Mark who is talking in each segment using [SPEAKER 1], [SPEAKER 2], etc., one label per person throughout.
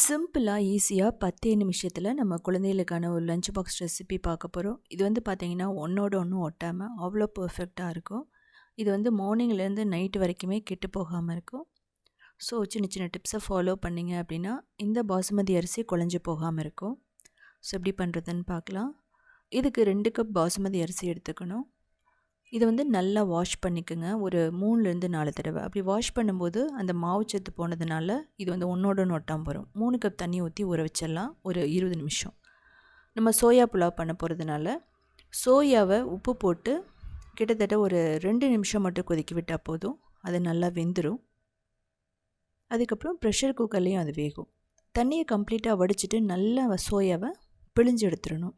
[SPEAKER 1] சிம்பிளாக ஈஸியாக பத்தே நிமிஷத்தில் நம்ம குழந்தைகளுக்கான ஒரு லஞ்ச் பாக்ஸ் ரெசிபி பார்க்க போகிறோம் இது வந்து பார்த்திங்கன்னா ஒன்றோட ஒன்றும் ஒட்டாமல் அவ்வளோ பர்ஃபெக்டாக இருக்கும். இது வந்து மார்னிங்லேருந்து நைட்டு வரைக்குமே கெட்டு போகாமல் இருக்கும். ஸோ சின்ன சின்ன டிப்ஸை ஃபாலோ பண்ணிங்க அப்படின்னா இந்த பாசுமதி அரிசி குழஞ்சி போகாமல் இருக்கும். ஸோ எப்படி பண்ணுறதுன்னு பார்க்கலாம். இதுக்கு ரெண்டு கப் பாசுமதி அரிசி எடுத்துக்கணும். இதை வந்து நல்லா வாஷ் பண்ணிக்கோங்க. ஒரு மூணுலேருந்து நாலு தடவை. அப்படி வாஷ் பண்ணும்போது அந்த மாவு சத்து போனதுனால இது வந்து ஒன்றோட ஒட்டாமல் வரும். மூணு கப் தண்ணி ஊற்றி ஊற வச்சிடலாம். ஒரு இருபது நிமிஷம். நம்ம சோயா புலாவ் பண்ண போகிறதுனால சோயாவை உப்பு போட்டு கிட்டத்தட்ட ஒரு ரெண்டு நிமிஷம் மட்டும் கொதிக்க விட்டால் போதும். அது நல்லா வெந்துடும் அதுக்கப்புறம் ப்ரெஷர் குக்கர்லேயும் அது வேகும். தண்ணியை கம்ப்ளீட்டாக வடிச்சிட்டு நல்லா சோயாவை பிழிஞ்சு எடுத்துடணும்.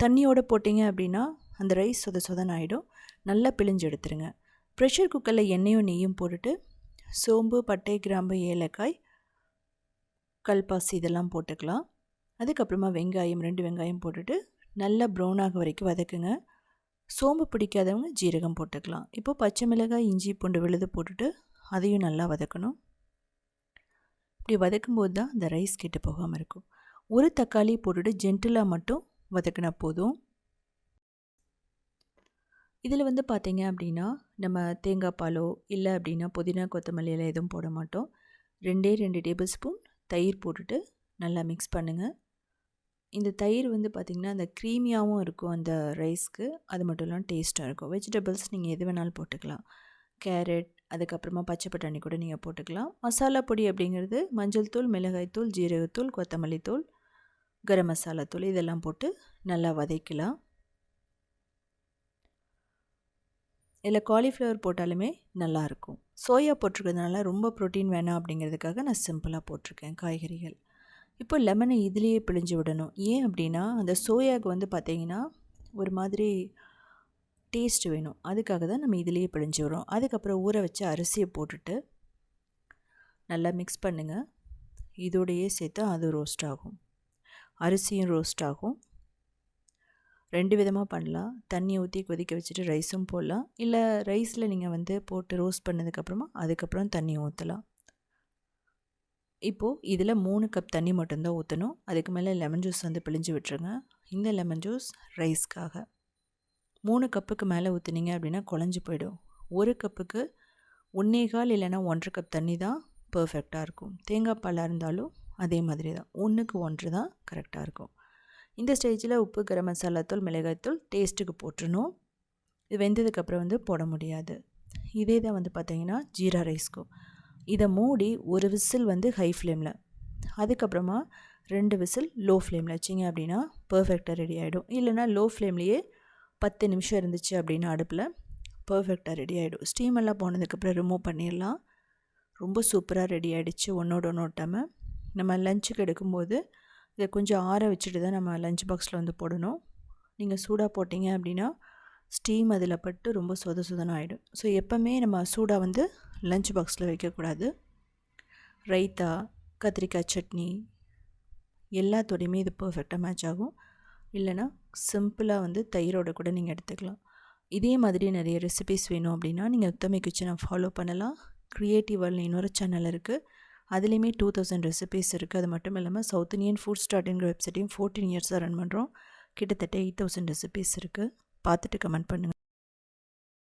[SPEAKER 1] தண்ணியோடு போட்டிங்க அப்படின்னா அந்த ரைஸ் சொத சொதன் ஆகிடும் நல்லா பிழிஞ்சு எடுத்துருங்க. ப்ரெஷர் குக்கரில் எண்ணெயும் நெய்யும் போட்டுட்டு சோம்பு பட்டை கிராம்பு ஏலக்காய் கல்பாசி இதெல்லாம் போட்டுக்கலாம். அதுக்கப்புறமா வெங்காயம் ரெண்டு வெங்காயம் போட்டுட்டு நல்லா ப்ரௌன் ஆக வரைக்கும் வதக்குங்க. சோம்பு பிடிக்காதவங்க ஜீரகம் போட்டுக்கலாம். இப்போ பச்சை மிளகாய் இஞ்சி பூண்டு விழுது போட்டுட்டு அதையும் நல்லா வதக்கணும். இப்படி வதக்கும்போது தான் அந்த ரைஸ் கெட்டு போகாமல் இருக்கும். ஒரு தக்காளி போட்டுட்டு ஜென்டிலாக மட்டும் வதக்கினா போதும். இதில் வந்து பார்த்திங்க அப்படின்னா நம்ம தேங்காய் பாலோ இல்லை அப்படின்னா புதினா கொத்தமல்லியில் எதுவும் போட மாட்டோம். ரெண்டே ரெண்டு டேபிள் ஸ்பூன் தயிர் போட்டுட்டு நல்லா மிக்ஸ் பண்ணுங்கள் இந்த தயிர் வந்து பார்த்திங்கன்னா அந்த க்ரீமியாகவும் இருக்கும் அந்த ரைஸ்க்கு. அது மட்டும் இல்லாமல் டேஸ்ட்டாக இருக்கும். வெஜிடபிள்ஸ் நீங்கள் எது வேணாலும் போட்டுக்கலாம். கேரட் அதுக்கப்புறமா பச்சை பட்டாணி கூட நீங்கள் போட்டுக்கலாம். மசாலா பொடி அப்படிங்கிறது மஞ்சள் தூள் மிளகாய் தூள் ஜீரகத்தூள் கொத்தமல்லி தூள் கரம் மசாலா தூள் இதெல்லாம் போட்டு நல்லா வதக்கலாம். இல்லை காலிஃப்ளவர் போட்டாலுமே நல்லாயிருக்கும். சோயா போட்டிருக்கிறதுனால ரொம்ப ப்ரோட்டீன் வேணாம் அப்படிங்கிறதுக்காக நான் சிம்பிளாக போட்டிருக்கேன் காய்கறிகள். இப்போ லெமனை இதுலேயே பிழிஞ்சு விடணும். ஏன் அப்படின்னா அந்த சோயாவுக்கு வந்து பார்த்திங்கன்னா ஒரு மாதிரி டேஸ்ட் வேணும். அதுக்காக தான் நம்ம இதுலேயே பிழிஞ்சு விடுறோம். அதுக்கப்புறம் ஊற வச்சு அரிசியை போட்டுட்டு நல்லா மிக்ஸ் பண்ணுங்கள் இதோடையே சேர்த்து அது ரோஸ்ட் ஆகும். அரிசியும் ரோஸ்ட் ஆகும். ரெண்டு விதமாக பண்ணலாம். தண்ணி ஊற்றி கொதிக்க வச்சுட்டு ரைஸும் போடலாம். இல்லை ரைஸில் நீங்கள் வந்து போட்டு ரோஸ்ட் பண்ணதுக்கப்புறமா அதுக்கப்புறம் தண்ணி ஊற்றலாம் இப்போது இதில் மூணு கப் தண்ணி மட்டும்தான் ஊற்றணும் அதுக்கு மேலே லெமன் ஜூஸ் வந்து பிழிஞ்சு விட்டுருங்க. இந்த லெமன் ஜூஸ் ரைஸ்க்காக. மூணு கப்புக்கு மேலே ஊற்றுனீங்க அப்படின்னா குழஞ்சி போயிடும். ஒரு கப்புக்கு ஒன்றே கால் இல்லைன்னா ஒன்றரை கப் தண்ணி தான் பர்ஃபெக்டாக இருக்கும். தேங்காய் பாலாக இருந்தாலும் அதே மாதிரி தான் ஒன்றுக்கு ஒன்று தான் கரெக்டாக இருக்கும். இந்த ஸ்டேஜில் உப்பு கரம் மசாலாத்தூள் மிளகாய்த்தூள் டேஸ்ட்டுக்கு போட்டுருணும் இது வெந்ததுக்கப்புறம் வந்து போட முடியாது. இதே தான் வந்து பார்த்திங்கன்னா ஜீரா ரைஸ்க்கும் இதை மூடி ஒரு விசில் வந்து ஹை ஃப்ளேமில் அதுக்கப்புறமா ரெண்டு விசில் லோ ஃப்ளேமில் வச்சிங்க அப்படின்னா பர்ஃபெக்டாக ரெடி ஆகிடும் இல்லைனா லோ ஃப்ளேம்லேயே பத்து நிமிஷம் இருந்துச்சு அப்படின்னா அடுப்பில் பர்ஃபெக்டாக ரெடி ஆகிடும் ஸ்டீமெல்லாம் போனதுக்கப்புறம் ரிமூவ் பண்ணிடலாம். ரொம்ப சூப்பராக ரெடி ஆகிடுச்சு ஒன்றோட ஒன்று ஓட்டாமல் நம்ம லஞ்சுக்கு எடுக்கும்போது இதை கொஞ்சம் ஆற வச்சுட்டு தான் நம்ம லஞ்ச் பாக்ஸில் வந்து போடணும். நீங்கள் சூடாக போட்டிங்க அப்படின்னா ஸ்டீம் அதில் பட்டு ரொம்ப சொத சொதன ஆகிடும் ஸோ எப்போவுமே நம்ம சூடாக வந்து லஞ்ச் பாக்ஸில் வைக்கக்கூடாது ரைத்தா கத்திரிக்காய் சட்னி எல்லாத்தோடையுமே இது பர்ஃபெக்டாக மேட்ச் ஆகும். இல்லைனா சிம்பிளாக வந்து தயிரோட கூட நீங்கள் எடுத்துக்கலாம். இதே மாதிரி நிறைய ரெசிபிஸ் வேணும் அப்படின்னா நீங்கள் உத்தமை கிச்சனை ஃபாலோ பண்ணலாம். க்ரியேட்டிவ் வேர்ல்டு இன்னொரு சேனல் இருக்குது அதுலேயுமே டூ தௌசண்ட் ரெசிபீஸ் இருக்குது அது மட்டும் இல்லாமல் சவுத் இந்தியன் ஃபுட் ஸ்டார்ட்ங்கிற வெப்சைட்டையும் ஃபோர்டீன் இயர்ஸாக ரன் பண்ணுறோம் கிட்டத்தட்ட எயிட் தௌசண்ட் ரெசிபீஸ் இருக்குது பார்த்துட்டு கமெண்ட் பண்ணுங்கள்